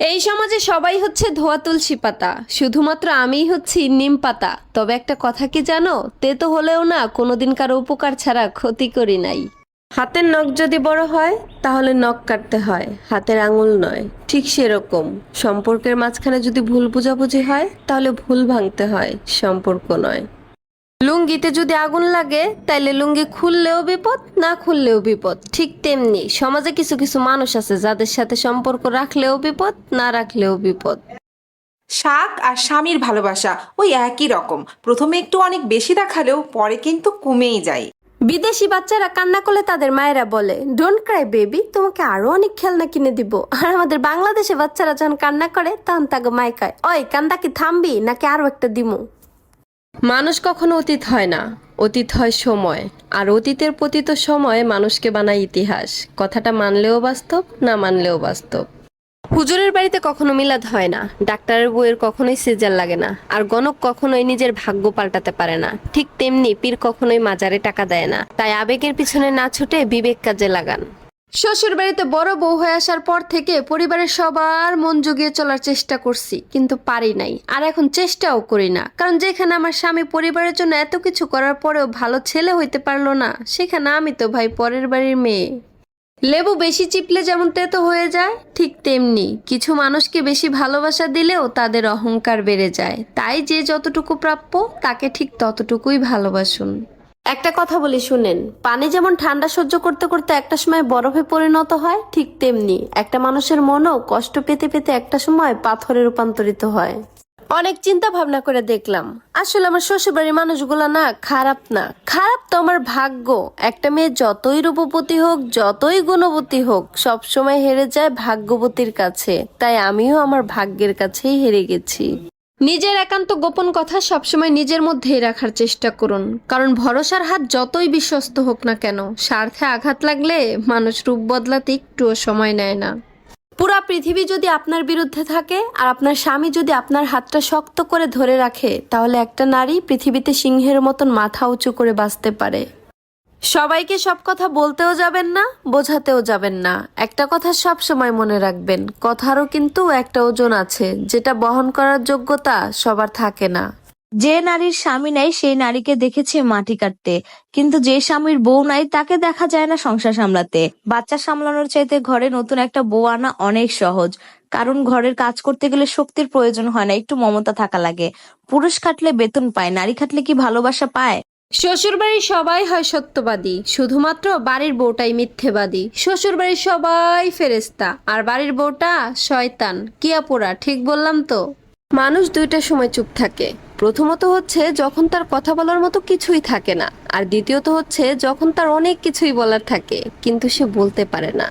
এই সমাজে সবাই হচ্ছে ধোয়া তুলসী পাতা। শুধুমাত্র আমিই হচ্ছি নিম পাতা। তবে একটা কথা কি জানো? তেতো হলেও না, কোনোদিন কারও উপকার ছাড়া ক্ষতি করি নাই। হাতের নখ যদি বড় হয়, তাহলে নখ কাটতে হয়। হাতের আঙুল নয়। ঠিক সেরকম। সম্পর্কের মাঝখানে যদি ভুল বোঝাবুঝি হয়, তাহলে ভুল ভাঙতে হয়। সম্পর্ক নয়। লুঙ্গিতে যদি আগুন লাগে তাইলে লুঙ্গি খুললেও বিপদ না খুললেও বিপদ। ঠিক তেমনি সমাজে কিছু কিছু মানুষ আছে যাদের সাথে সম্পর্ক রাখলেও বিপদ না রাখলেও বিপদ। শাক আর স্বামীর ভালোবাসা ওই একই রকম। প্রথমে একটু অনেক বেশি দেখালেও পরে কিন্তু কমেই যায়। বিদেশি বাচ্চারা কান্না করলে তাদের মায়েরা বলে ডোন্ট ক্রাই বেবি তোমাকে আরও অনেক খেলনা কিনে দিব। আর আমাদের বাংলাদেশে বাচ্চারা যখন কান্না করে তখন তাকে মায় কয় ওই কান্দা কি থামবি নাকি আরও একটা দিমু? মানুষ কখনো অতীত হয় না। অতীত হয় সময়। আর অতীতের প্রতি তো সময় মানুষকে বানায় ইতিহাস। কথাটা মানলেও বাস্তব, না মানলেও বাস্তব। হুজুরের বাড়িতে কখনো মিলাদ হয় না। ডাক্তারের বইয়ের কখনোই সিজার লাগে না। আর গণক কখনোই নিজের ভাগ্য পাল্টাতে পারে না। ঠিক তেমনি পীর কখনোই মাজারে টাকা দেয় না। তাই আবেগের পিছনে না ছুটে বিবেক কাজে লাগান। শ্বশুর বাড়িতে বড় বউ হয়ে আসার পর থেকে পরিবারের সবার মন জুগিয়ে চলার চেষ্টা করছি, কিন্তু পারি নাই। আর এখন চেষ্টাও করি না। কারণ যেখানে আমার স্বামী পরিবারের জন্য এত কিছু করার পরেও ভালো ছেলে হইতে পারল না, সেখানে আমি তো ভাই পরের বাড়ির মেয়ে। লেবু বেশি চিপলে যেমন তেতো হয়ে যায়, ঠিক তেমনি কিছু মানুষকে বেশি ভালোবাসা দিলেও তাদের অহংকার বেড়ে যায়। তাই যে যতটুকু প্রাপ্য, তাকে ঠিক ততটুকুই ভালোবাসুন। একটা কথা বলি, শুনেন। পানি যেমন ঠান্ডা সহ্য করতে করতে একটা সময় বরফে পরিণত হয়, ঠিক তেমনি একটা মানুষের মনও কষ্ট পেতে পেতে একটা সময় পাথরে রূপান্তরিত হয়। অনেক চিন্তা ভাবনা করে দেখলাম। আসলে আমার শ্বশুরবাড়ির মানুষগুলো না খারাপ না। খারাপ তো আমার ভাগ্য। একটা মেয়ে যতই রূপবতী হোক, যতই গুণবতী হোক সব সময় হেরে যায় ভাগ্যবতীর কাছে। তাই আমিও আমার ভাগ্যের কাছেই হেরে গেছি। নিজের একান্ত গোপন কথা সবসময় নিজের মধ্যেই রাখার চেষ্টা করুন। কারণ ভরসার হাত যতই বিশ্বস্ত হোক না কেন, স্বার্থে আঘাত লাগলে মানুষ রূপ বদলাতে একটুও সময় নেয় না। পুরা পৃথিবী যদি আপনার বিরুদ্ধে থাকে আর আপনার স্বামী যদি আপনার হাতটা শক্ত করে ধরে রাখে, তাহলে একটা নারী পৃথিবীতে সিংহের মতন মাথা উঁচু করে বাঁচতে পারে। সবাইকে সব কথা বলতেও যাবেন না, বোঝাতেও যাবেন না। একটা কথা সব সময় মনে রাখবেন, কথারও কিন্তু একটা ওজন আছে, যেটা বহন করার যোগ্যতা সবার থাকে না। যে নারীর স্বামী নাই, সেই নারীকে দেখেছি মাটি কাটতে। কিন্তু যে স্বামীর বউ নাই, তাকে দেখা যায় না সংসার সামলাতে। বাচ্চা সামলানোর চাইতে ঘরে নতুন একটা বউ আনা অনেক সহজ। কারণ ঘরের কাজ করতে গেলে শক্তির প্রয়োজন হয় না, একটু মমতা থাকা লাগে। পুরুষ খাটলে বেতন পায়, নারী খাটলে কি ভালোবাসা পায়? শ্বশুরবাড়ির সবাই হয় সত্যবাদী, শুধুমাত্র বাড়ির বউটাই মিথ্যেবাদী। শ্বশুরবাড়ির সবাই ফেরেস্তা আর বাড়ির বউটা শয়তান। কিয়াপোড়া ঠিক বললাম তো? মানুষ দুইটা সময় চুপ থাকে। প্রথমত হচ্ছে, যখন তার কথা বলার মতো কিছুই থাকে না। আর দ্বিতীয়ত হচ্ছে, যখন তার অনেক কিছুই বলার থাকে, কিন্তু সে বলতে পারে না।